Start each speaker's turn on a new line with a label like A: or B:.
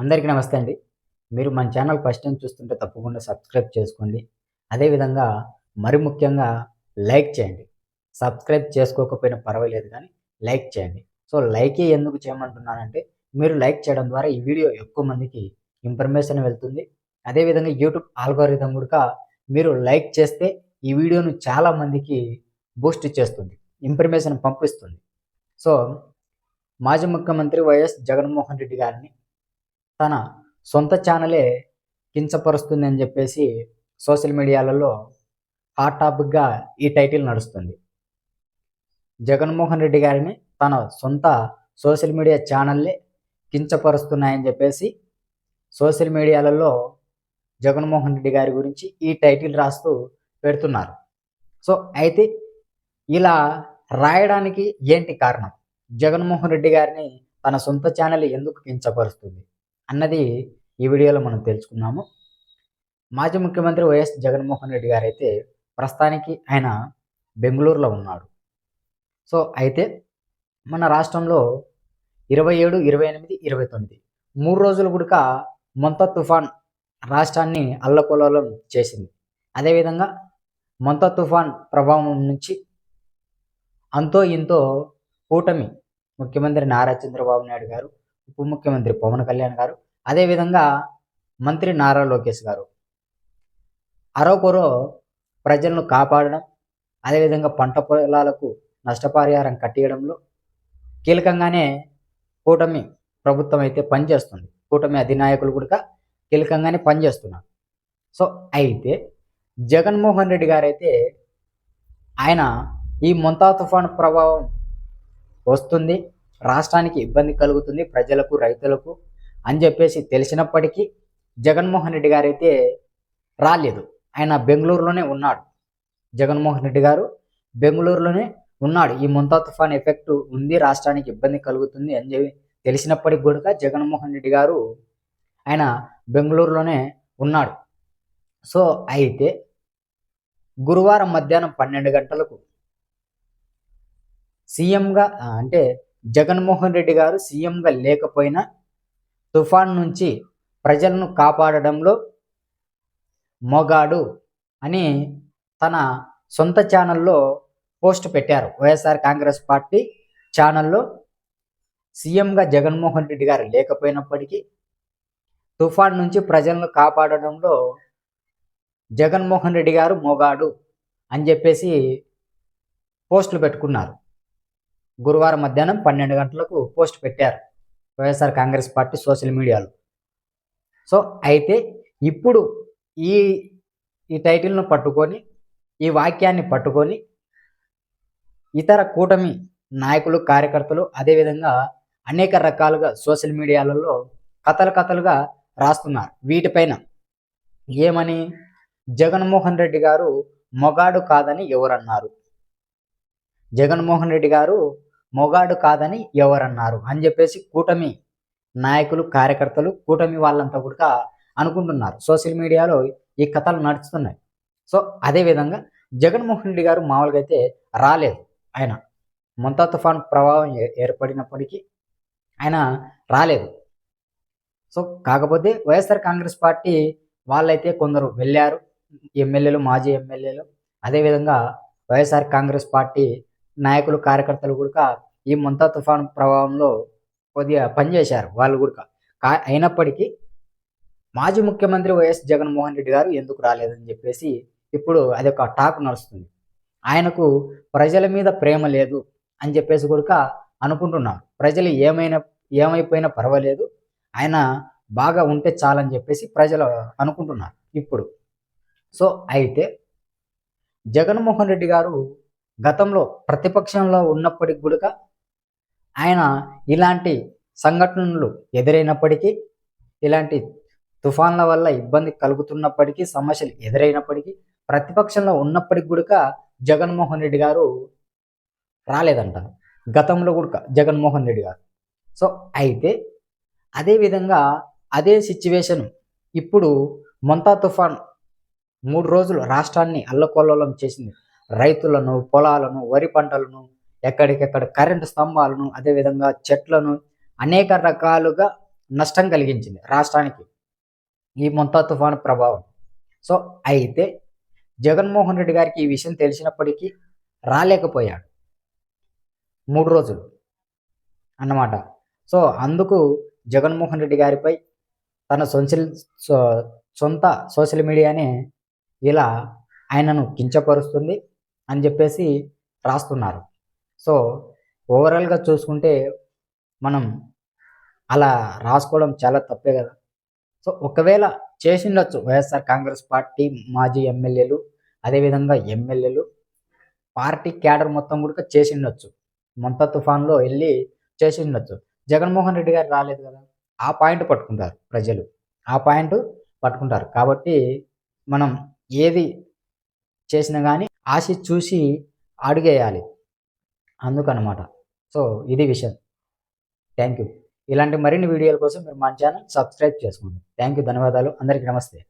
A: అందరికీ నమస్తే అండి. మీరు మన ఛానల్ ఫస్ట్ టైం చూస్తుంటే తప్పకుండా సబ్స్క్రైబ్ చేసుకోండి. అదేవిధంగా మరి ముఖ్యంగా లైక్ చేయండి. సబ్స్క్రైబ్ చేసుకోకపోయినా పర్వాలేదు కానీ లైక్ చేయండి. సో లైకే ఎందుకు చేయమంటున్నానంటే మీరు లైక్ చేయడం ద్వారా ఈ వీడియో ఎక్కువ మందికి ఇన్ఫర్మేషన్ వెళ్తుంది. అదేవిధంగా యూట్యూబ్ ఆల్గోరిథం కూడా మీరు లైక్ చేస్తే ఈ వీడియోను చాలా మందికి బూస్ట్ చేస్తుంది ఇన్ఫర్మేషన్ పంపిస్తుంది. సో మాజీ ముఖ్యమంత్రి వైఎస్ జగన్మోహన్ రెడ్డి గారిని తన సొంత ఛానలే కించపరుస్తుంది అని చెప్పేసి సోషల్ మీడియాలలో హాట్ టాపిక్గా ఈ టైటిల్ నడుస్తుంది. జగన్మోహన్ రెడ్డి గారిని తన సొంత సోషల్ మీడియా ఛానల్లే కించపరుస్తున్నాయని చెప్పేసి సోషల్ మీడియాలలో జగన్మోహన్ రెడ్డి గారి గురించి ఈ టైటిల్ రాస్తూ పెడుతున్నారు. సో అయితే ఇలా రాయడానికి ఏంటి కారణం? జగన్మోహన్ రెడ్డి గారిని తన సొంత ఛానల్ ఎందుకు కించపరుస్తుంది? అన్నది ఈ వీడియోలో మనం తెలుసుకున్నాము మాజీ ముఖ్యమంత్రి వైఎస్ జగన్మోహన్ రెడ్డి గారు అయితే ప్రస్తుతానికి ఆయన బెంగళూరులో ఉన్నాడు. సో అయితే మన రాష్ట్రంలో ఇరవై ఏడు ఇరవై ఎనిమిది ఇరవై తొమ్మిది మూడు రోజులు గుడక మొంత తుఫాన్ రాష్ట్రాన్ని అల్లకొలలం చేసింది. అదేవిధంగా మొంత తుఫాన్ ప్రభావం నుంచి అంతో ఇంతో కూటమి ముఖ్యమంత్రి నారా చంద్రబాబు నాయుడు గారు ఉప ముఖ్యమంత్రి పవన్ కళ్యాణ్ గారు అదేవిధంగా మంత్రి నారా లోకేష్ గారు. అరోకొరో ప్రజలను కాపాడడం అదేవిధంగా పంట పొలాలకు నష్టపరిహారం కట్టియడంలో కీలకంగానే కూటమి ప్రభుత్వం అయితే పనిచేస్తుంది. కూటమి అధినాయకులు కూడా కీలకంగానే పనిచేస్తున్నారు. సో అయితే జగన్మోహన్ రెడ్డి గారైతే ఆయన ఈ మొంతా తుఫాను ప్రభావం వస్తుంది. రాష్ట్రానికి ఇబ్బంది కలుగుతుంది ప్రజలకు రైతులకు అని చెప్పేసి తెలిసినప్పటికీ జగన్మోహన్ రెడ్డి గారు అయితే రాలేదు. ఆయన బెంగళూరులోనే ఉన్నాడు. జగన్మోహన్ రెడ్డి గారు బెంగళూరులోనే ఉన్నాడు. ఈ ముంతా తుఫాన్ ఎఫెక్ట్ ఉంది రాష్ట్రానికి ఇబ్బంది కలుగుతుంది అని చెప్పి తెలిసినప్పటికి కూడా జగన్మోహన్ రెడ్డి గారు ఆయన బెంగళూరులోనే ఉన్నాడు. సో అయితే గురువారం మధ్యాహ్నం పన్నెండు గంటలకు సీఎంగా అంటే జగన్మోహన్ రెడ్డి గారు సీఎంగా లేకపోయినా తుఫాన్ నుంచి ప్రజలను కాపాడడంలో మొగాడు అని తన సొంత ఛానల్లో పోస్ట్ పెట్టారు. వైఎస్ఆర్ కాంగ్రెస్ పార్టీ ఛానల్లో సీఎంగా జగన్మోహన్ రెడ్డి గారు లేకపోయినప్పటికీ తుఫాన్ నుంచి ప్రజలను కాపాడడంలో జగన్మోహన్ రెడ్డి గారు మొగాడు అని చెప్పేసి పోస్టులు పెట్టుకున్నారు. గురువారం మధ్యాహ్నం పన్నెండు గంటలకు పోస్ట్ పెట్టారు వైఎస్ఆర్ కాంగ్రెస్ పార్టీ సోషల్ మీడియాలో. సో అయితే ఇప్పుడు ఈ ఈ టైటిల్ను పట్టుకొని ఈ వాక్యాన్ని పట్టుకొని ఇతర కూటమి నాయకులు కార్యకర్తలు అదేవిధంగా అనేక రకాలుగా సోషల్ మీడియాలలో కథలు కథలుగా రాస్తున్నారు. వీటిపైన ఏమని జగన్మోహన్ రెడ్డి గారు మొగాడు కాదని ఎవరన్నారు? జగన్మోహన్ రెడ్డి గారు మొగాడు కాదని ఎవరన్నారు? అని చెప్పేసి కూటమి నాయకులు కార్యకర్తలు కూటమి వాళ్ళంతా కూడా అనుకుంటున్నారు. సోషల్ మీడియాలో ఈ కథలు నడుస్తున్నాయి. సో అదేవిధంగా జగన్మోహన్ రెడ్డి గారు మామూలుగా అయితే రాలేదు. ఆయన మొంతా తుఫాన్ ప్రభావం ఏర్పడినప్పటికీ ఆయన రాలేదు. సో కాకపోతే వైఎస్ఆర్ కాంగ్రెస్ పార్టీ వాళ్ళైతే కొందరు వెళ్ళారు. ఎమ్మెల్యేలు మాజీ ఎమ్మెల్యేలు. అదేవిధంగా వైఎస్ఆర్ కాంగ్రెస్ పార్టీ నాయకులు కార్యకర్తలు కూడా ఈ ముంతా తుఫాను ప్రభావంలో కొద్దిగా పనిచేశారు వాళ్ళు కూడా కా అయినప్పటికీ మాజీ ముఖ్యమంత్రి వైఎస్ జగన్మోహన్ రెడ్డి గారు ఎందుకు రాలేదని చెప్పేసి ఇప్పుడు అది ఒక టాక్ నడుస్తుంది. ఆయనకు ప్రజల మీద ప్రేమ లేదు అని చెప్పేసి కూడా అనుకుంటున్నారు ప్రజలు ఏమైనా ఏమైపోయినా పర్వాలేదు. ఆయన బాగా ఉంటే చాలని చెప్పేసి ప్రజలు అనుకుంటున్నారు ఇప్పుడు. సో అయితే జగన్మోహన్ రెడ్డి గారు గతంలో ప్రతిపక్షంలో ఉన్నప్పటికి కూడా ఆయన ఇలాంటి సంఘటనలు ఎదురైనప్పటికీ ఇలాంటి తుఫాన్ల వల్ల ఇబ్బంది కలుగుతున్నప్పటికీ సమస్యలు ఎదురైనప్పటికీ ప్రతిపక్షంలో ఉన్నప్పటికి కూడా జగన్మోహన్ రెడ్డి గారు రాలేదంటారు గతంలో కూడా జగన్మోహన్ రెడ్డి గారు. సో అయితే అదేవిధంగా అదే సిచ్యువేషన్ ఇప్పుడు మొంతా తుఫాన్ మూడు రోజులు రాష్ట్రాన్ని అల్లకొల్లోలం చేసింది. రైతులను పొలాలను వరి పంటలను ఎక్కడికెక్కడ కరెంటు స్తంభాలను అదేవిధంగా చెట్లను అనేక రకాలుగా నష్టం కలిగించింది రాష్ట్రానికి ఈ మొంతా తుఫాను ప్రభావం. సో అయితే జగన్మోహన్ రెడ్డి గారికి ఈ విషయం తెలిసినప్పటికీ రాలేకపోయాడు. మూడు రోజులు అన్నమాట. సో అందుకు జగన్మోహన్ రెడ్డి గారిపై తన సోషల్ సొంత సోషల్ మీడియానే ఇలా ఆయనను కించపరుస్తుంది. అని చెప్పేసి రాస్తున్నారు. సో ఓవరాల్గా చూసుకుంటే మనం అలా రాసుకోవడం చాలా తప్పే కదా. సో ఒకవేళ చేసిండొచ్చు వైఎస్ఆర్ కాంగ్రెస్ పార్టీ మాజీ ఎమ్మెల్యేలు అదేవిధంగా ఎమ్మెల్యేలు పార్టీ క్యాడర్ మొత్తం కూడా చేసిండొచ్చు మొంత తుఫాన్లో వెళ్ళి చేసిండొచ్చు జగన్మోహన్ రెడ్డి గారు రాలేదు కదా. ఆ పాయింట్ పట్టుకుంటారు ప్రజలు. ఆ పాయింట్ పట్టుకుంటారు. కాబట్టి మనం ఏది చేసినా కానీ ఆశ చూసి అడిగేయాలి. అందుకనమాట. సో ఇది విషయం. థ్యాంక్ యూ ఇలాంటి మరిన్ని వీడియోల కోసం మీరు మా ఛానల్ సబ్స్క్రైబ్ చేసుకోండి. థ్యాంక్ యూ ధన్యవాదాలు. అందరికీ నమస్తే.